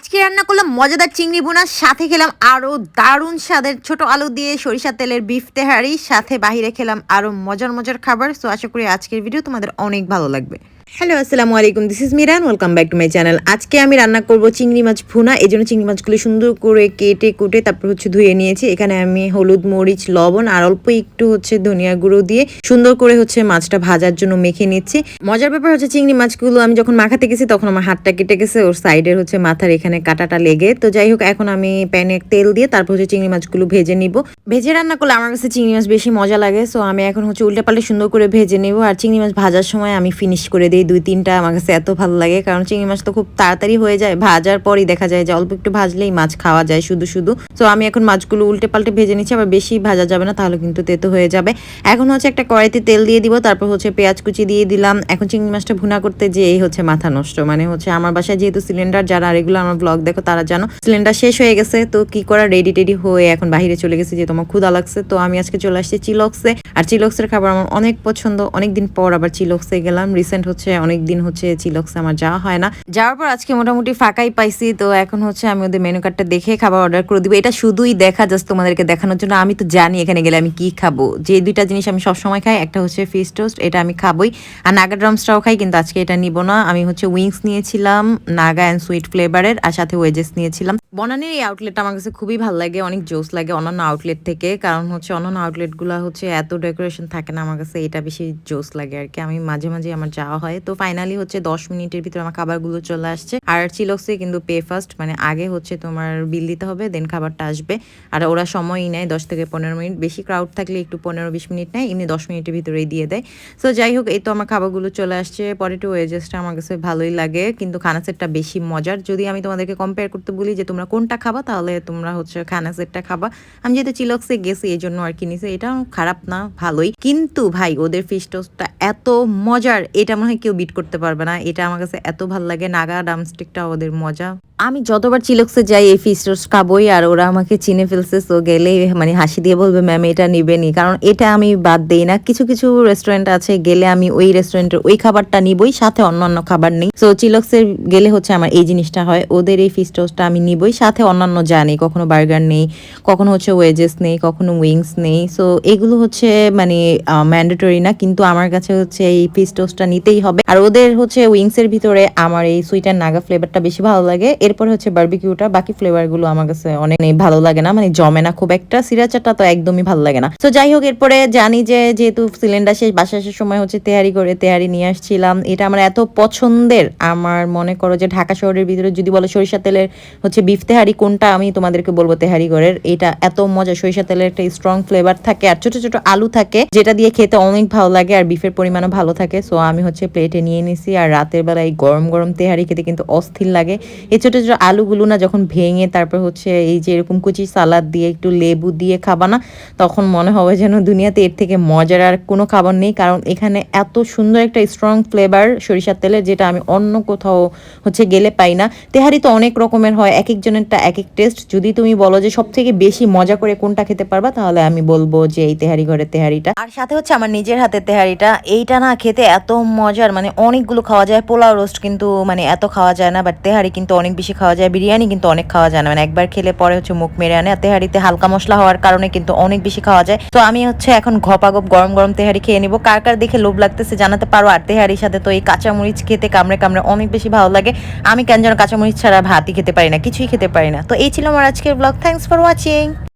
আজকে রান্না করলাম মজাদার চিংড়ি বোনার সাথে খেলাম আরও দারুণ স্বাদের ছোট আলু দিয়ে সরিষা তেলের বিফ তেহারি, সাথে বাহিরে খেলাম আরও মজার মজার খাবার। সো আশা করি আজকের ভিডিও তোমাদের অনেক ভালো লাগবে। হ্যালো আসসালামু আলাইকুম this is Miran welcome back to my channel আজকে আমি রান্না করব চিংড়ি মাছ ভুনা, এই জন্য চিংড়ি মাছগুলো সুন্দর করে কেটে কুটে তারপর হচ্ছে ধুয়ে নিয়েছি। এখানে আমি হলুদ, মরিচ, লবণ আর অল্প একটু হচ্ছে ধনিয়া গুঁড়ো দিয়ে সুন্দর করে হচ্ছে মাছটা ভাজার জন্য মেখে নিচ্ছি। মজার ব্যাপার হচ্ছে চিংড়ি মাছগুলো আমি যখন মাখাতে গেছি তখন আমার হাতটা কেটে গেছে, ওর সাইডের হচ্ছে মাথার এখানে কাটাটা লেগে। তো যাই হোক, এখন আমি প্যানে তেল দিয়ে তারপর হচ্ছে চিংড়ি মাছগুলো ভেজে নিব। ভেজে রান্না করলে আমার কাছে চিংড়ি মাছ বেশি মজা লাগে সো আমি এখন হচ্ছে উল্টে পাল্টে সুন্দর করে ভেজে নিব। আর চিংড়ি মাছ ভাজার সময় আমি ফিনিশ করে দিই দুই তিনটা আমার কাছে এত ভালো লাগে। কারণ চিংড়ি মাছ তো খুব তাড়াতাড়ি হয়ে যায়, ভাজার পরই দেখা যায় যে অল্প একটু ভাজলেই মাছ খাওয়া যায় শুধু শুধু। সো আমি এখন মাছগুলো উল্টে পাল্টে ভেজে নিচ্ছি, আবার বেশি ভাজা যাবে না, তাহলে কিন্তু তেতো হয়ে যাবে। এখন হচ্ছে একটা কড়াইতে তেল দিয়ে দিব, তারপর হচ্ছে পেঁয়াজ কুচি দিয়ে দিলাম। এখন চিংড়ি মাছটা ভুনা করতে যে এই হচ্ছে মাথা নষ্ট। মানে হচ্ছে আমার বাসায় যেহেতু সিলিন্ডার যারা রেগুলার আমার ব্লগ দেখো, তারা জানো সিলিন্ডার শেষ হয়ে গেছে। তো কি করা রেডি টেডি হয়ে এখন বাহিরে চলে গেছে যে তোমার ক্ষুদা লাগছে। তো আমি আজকে চলে আসছি চিলক্সে। আর চিলক্সের খাবার আমার অনেক পছন্দ। অনেক দিন পর আবার চিলক্সে গেলাম। রিসেন্ট হচ্ছে অনেক দিন হচ্ছে চিলক্সে আমার যাওয়া হয় না। যাওয়ার পর আজকে মোটামুটি ফাঁকাই পাইছি, তো এখন হচ্ছে আমি ওদের মেনু কার্ডটা দেখে খাবার অর্ডার করে দিব। এটা শুধুই দেখা জাস্ট তোমাদেরকে দেখানোর জন্য। আমি তো জানি এখানে গেলে আমি কি খাব। যে দুইটা জিনিস আমি সবসময় খাই, একটা হচ্ছে ফিশ টোস্ট এটা আমি খাবই। আর নাগা ড্রামসটাও খাই, কিন্তু আজকে এটা নিব না। আমি হচ্ছে উইংস নিয়েছিলাম নাগা অ্যান্ড সুইট ফ্লেভারের আর সাথে ওয়েজেস নিয়েছিলাম। বনানির এই আউটলেটটা আমার কাছে খুবই ভালো লাগে, অনেক জোস লাগে অন্যান্য আউটলেট থেকে। কারণ হচ্ছে অন্যান্য আউটলেটগুলো হচ্ছে এত ডেকোরেশন থাকে না আমার কাছে, এটা বেশি জোস লাগে আর কি। আমি মাঝে মাঝে আমার যাওয়া হয়। তো ফাইনালি হচ্ছে দশ মিনিটের ভিতরে আমার খাবারগুলো চলে আসছে। আর চিলক্সে কিন্তু পে ফার্স্ট মানে আগে হচ্ছে তোমার বিল দিতে হবে দেন খাবারটা আসবে। আর ওরা সময়ই নেয় দশ থেকে পনেরো মিনিট। বেশি ক্রাউড থাকলে একটু পনেরো বিশ মিনিট নেয়, এমনি দশ মিনিটের ভিতরেই দিয়ে দেয়। সো যাই হোক, এই তো আমার খাবারগুলো চলে আসছে। পটেটো ওয়েজেসটা আমার কাছে ভালোই লাগে। কিন্তু খানা সেটটা বেশি মজার। যদি আমি তোমাদেরকে কম্পেয়ার করতে বলি যে তোমরা কোনটা খাবা, তাহলে তোমরা হচ্ছে খানা সেটটা খাবা। আমি যেহেতু চিলক্সে গেছি এই জন্য আর কিনেছি এটা খারাপ না, ভালোই। কিন্তু ভাই, ওদের ফিশ টোস্টটা এত মজার, এটা মনে হয় কেউ বিট করতে পারবে না। এটা আমার কাছে এত ভালো লাগে, নাগা ডামস্টিকটা ওদের মজা। আমি যতবার চিলক্সে যাই, এই ফিশ টোস্ট খাবোই আর ওরা আমাকে চিনে ফেলছে সো গেলে মানে হাসি দিয়ে বলবে ম্যাম এটা নিবেনি কারণ এটা আমি বাদ দেই না। কিছু কিছু রেস্টুরেন্ট আছে, গেলে আমি ওই রেস্টুরেন্টের ওই খাবারটা নিবই, সাথে অন্যান্য খাবার নেই। সো চিলক্সের গেলে হচ্ছে আমার এই জিনিসটা হয়। ওদের এই ফিশ টোস্টটা আমি নিবই, সাথে অন্যান্য যা নেই, কখনো বার্গার নেই, কখনো হচ্ছে ওয়েজেস নেই, কখনো উইংস নেই। সো এগুলো হচ্ছে মানে ম্যান্ডেটরি না, কিন্তু আমার কাছে হচ্ছে এই ফিশ টোস্টটা নিতেই হবে। আর ওদের হচ্ছে উইংসের ভিতরে আমার এই সুইট অ্যান্ড নাগা ফ্লেভারটা বেশি ভালো লাগে। এরপর হচ্ছে বার্বিকিউটা, বাকি ফ্লেভারগুলো আমার কাছে অনেক ভালো লাগে না মানে জমে না খুব একটা সিরাচাটা তো একদমই ভালো লাগে না। তো যাই হোক, এরপরে জানি যে যেহেতু সিলিন্ডার শেষ, বাসা শেষ সময় হচ্ছে তেহারি করে তেহারি নিয়ে আসছিলাম। এটা আমার এত পছন্দের, আমার মনে করো যে ঢাকা শহরের ভিতরে যদি বলো সরিষা তেলের হচ্ছে বিফ তেহারি, কোনটা আমি তোমাদেরকে বলব তেহারি ঘরের? এটা এত মজা, সরিষা তেলের একটা স্ট্রং ফ্লেভার থাকে আর ছোট ছোট আলু থাকে, যেটা দিয়ে খেতে অনেক ভালো লাগে আর বিফের পরিমাণও ভালো থাকে। সো আমি হচ্ছে প্লেটে নিয়ে নিছি আর রাতের বেলা এই গরম গরম তেহারি খেতে কিন্তু অস্থির লাগে। এই ছোট ছোট আলুগুলো না যখন ভেঙে তারপর হচ্ছে এই যে এরকম কুচি সালাদ দিয়ে, একটু লেবু দিয়ে খাবা না, তখন মনে হবে যেন দুনিয়াতে এর থেকে মজার আর কোনো খাবার নেই। কারণ এখানে এত সুন্দর একটা স্ট্রং ফ্লেভার সরিষার তেলের যেটা আমি অন্য কোথাও হচ্ছে গেলে পাই না। তেহারি তো অনেক রকমের হয়, এক একজনেরটা এক এক টেস্ট যদি তুমি বলো যে সব থেকে বেশি মজা করে কোনটা খেতে পারবা, তাহলে আমি বলব যে এই তেহারি ঘরের তেহারিটা। আর সাথে হচ্ছে আমার নিজের হাতের তেহারিটা, এইটা না খেতে এত মজার মানে অনেকগুলো খাওয়া যায়, পোলাও রোস্ট কিন্তু মানে এত খাওয়া যায় না বাট তেহারি কিন্তু অনেক বেশি খাওয়া যায়, বিরিয়ানি কিন্তু অনেক খাওয়া যায় না। মানে একবার খেলে পরে হচ্ছে মুখ মেরে আনে তেহারিতে হালকা মশলা হওয়ার কারণে কিন্তু অনেক বেশি খাওয়া যায়। তো আমি হচ্ছে এখন ঘপাগপ গরম গরম তেহারি খেয়ে নিবো। কার কার দেখে লোভ লাগতেছে জানাতে পারো। আর তেহারির সাথে তো এই কাঁচামরিচ খেতে কামড়ে কামড়ে অনেক বেশি ভালো লাগে। আমি কেন যেন কাঁচামরিচ ছাড়া ভাতই খেতে পারি না, কিছুই খেতে পারি না। তো এই ছিল আমার আজকের ব্লগ থ্যাংকস ফর ওয়াচিং